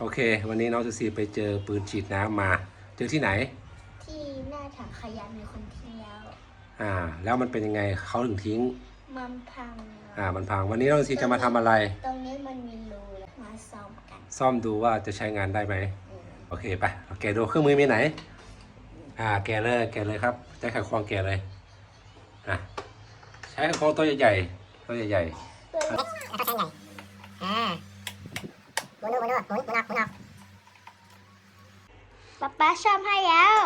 โอเค วันนี้น้องซูซีไปเจอปืนฉีดน้ำมา เจอที่ไหน ที่หน้าถังขยะมีคนทิ้งแล้ว อ่า แล้วมันเป็นยังไงเขาถึงทิ้ง มันพังอ่า มันพัง วันนี้น้องซูซีจะมาทำอะไร ตรงนี้มันมีรูแล้วมาซ่อมกันซ่อมดูว่าจะใช้งานได้ไหม อืมโอเคไปเอาแกะดูเครื่องมือมีไหน อ่า แกะเลย แกะเลยครับใช้ไขควงแกะเลย อะ ใช้ไขควงตัวใหญ่ๆ ตัวใหญ่อ่า หมุนดูหมุนดูหมุนหมุนออกหมุนออกป๊าป๊าซ่อบให้แล้ว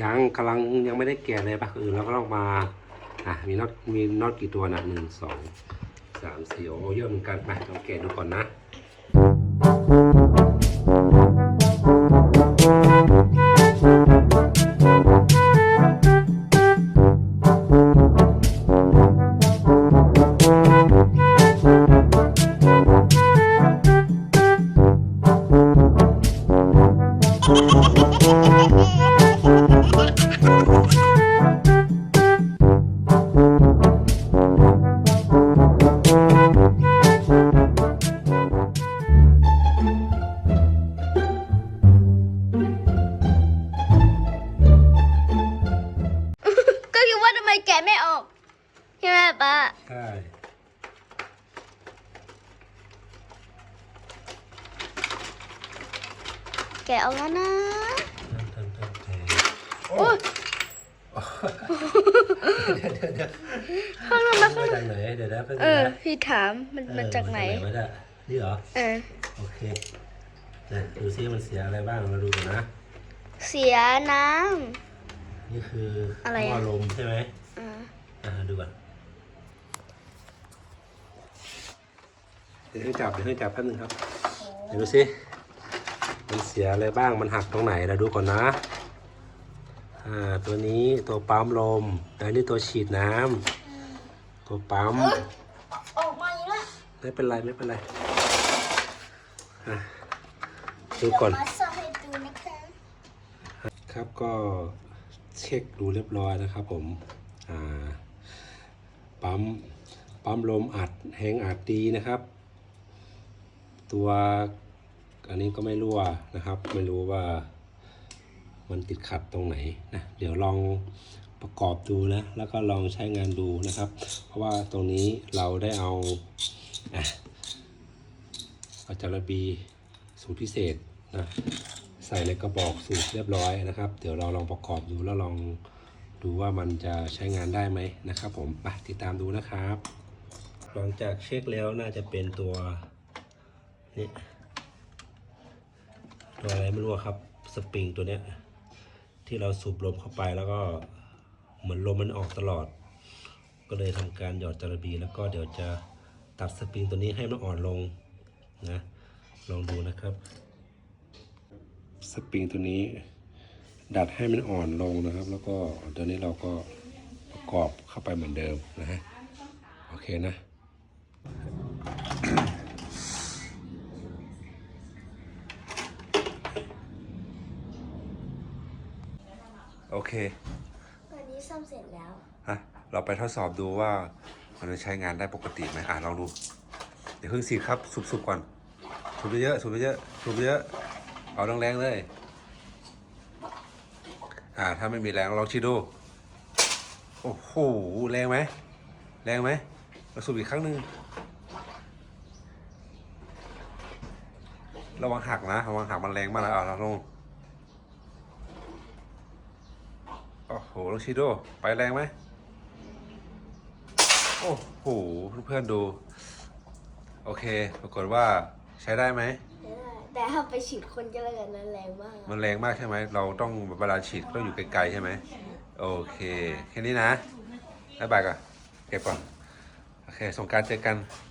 ยังกำลังยังไม่ได้แกะเลยปะอื่นเราก็ลองมา อะ มีน็อตมีน็อตกี่ตัวนะหนึ่งสองสามสี่โอ้เยอะเหมือนกันไปลองแกะดูก่อนนะ ช่ไหมป๊าใช่แกะออกแล้วนะโอ้ยข้างนั้นมาจากไหนเดี๋ยวนะเป็นเออพี่ถามมันมาจากไหนมาจากนี่เหรอ เออ โอเคนะดูซิมันเสียอะไรบ้างมาดูกันนะ เสียน้ นี่คืออะไรหม้อะอลมใช่ไหมำอ่า อ่าดูก่อน เดี๋ยวให้จับเดี๋ยวให้จับแป๊บนึงครับเดี๋ยวดูซิมันเสียอะไรบ้างมันหักตรงไหนเราดูก่อนนะอ่าตัวนี้ตัวปั๊มลมอันนี้ตัวฉีดน้ำตัวปั๊มออกมาอีกแล้วไม่เป็นไรไม่เป็นไรอะดูก่อนมาซ่อมให้ดูนะคะครับก็เช็คดูเรียบร้อยนะครับผมอ่าปั๊มปั๊มลมอัดแหงอัดดีนะครับ ตัวอันนี้ก็ไม่รั่วนะครับ ไม่รู้ว่ามันติดขัดตรงไหนนะเดี๋ยวลองประกอบดูนะ แล้วก็ลองใช้งานดูนะครับ เพราะว่าตรงนี้เราได้เอาอะเอาจารบีสูตรพิเศษนะใส่ในกระบอกสูตรเรียบร้อยนะครับ เดี๋ยวเราลองประกอบดูแล้วลองดูว่ามันจะใช้งานได้ไหมนะครับ ผมไปติดตามดูนะครับ หลังจากเช็คแล้วน่าจะเป็นตัว นี่ตัวอะไรไม่รู้ครับ สปริงตัวเนี้ย ที่เราสูบลมเข้าไปแล้วก็เหมือนลมมันออกตลอด ก็เลยทำการหยอดจาระบี แล้วก็เดี๋ยวจะตัดสปริงตัวนี้ให้มันอ่อนลงนะลองดูนะครับ สปริงตัวนี้ ดัดให้มันอ่อนลงนะครับ แล้วก็ตัวนี้เราก็ประกอบเข้าไปเหมือนเดิมนะฮะโอเคนะ โอเค ตอนนี้ซ่อมเสร็จแล้ว ฮะ เราไปทดสอบดูว่ามันจะใช้งานได้ปกติไหมอะลองดู เดี๋ยวเพิ่งสีดครับสุบๆก่อนสูบเยอะๆสูบเยอะๆสูบเยอะๆเอาแรงๆเลย อ่า ถ้าไม่มีแรงลองชิดดู โอ้โห แรงไหม แรงไหมเราสูบอีกครั้งหนึ่งระวังหักนะ ระวังหักมันแรงมากนะเอาเราลง โอ้โหลองชิดดูไปแรงไหม โอ้โห เพื่อนๆดู โอเค ปรากฏว่าใช้ได้ไหม แต่ถ้าไปฉีดคนจะระเกิดแรงมาก มันแรงมากใช่ไหม เราต้องเวลาฉีดต้องอยู่ไกลๆใช่ไหม โอเค แค่นี้นะบ๊ายบายก่อนเก็บก่อน โอเคส่งกรารเจอกันบ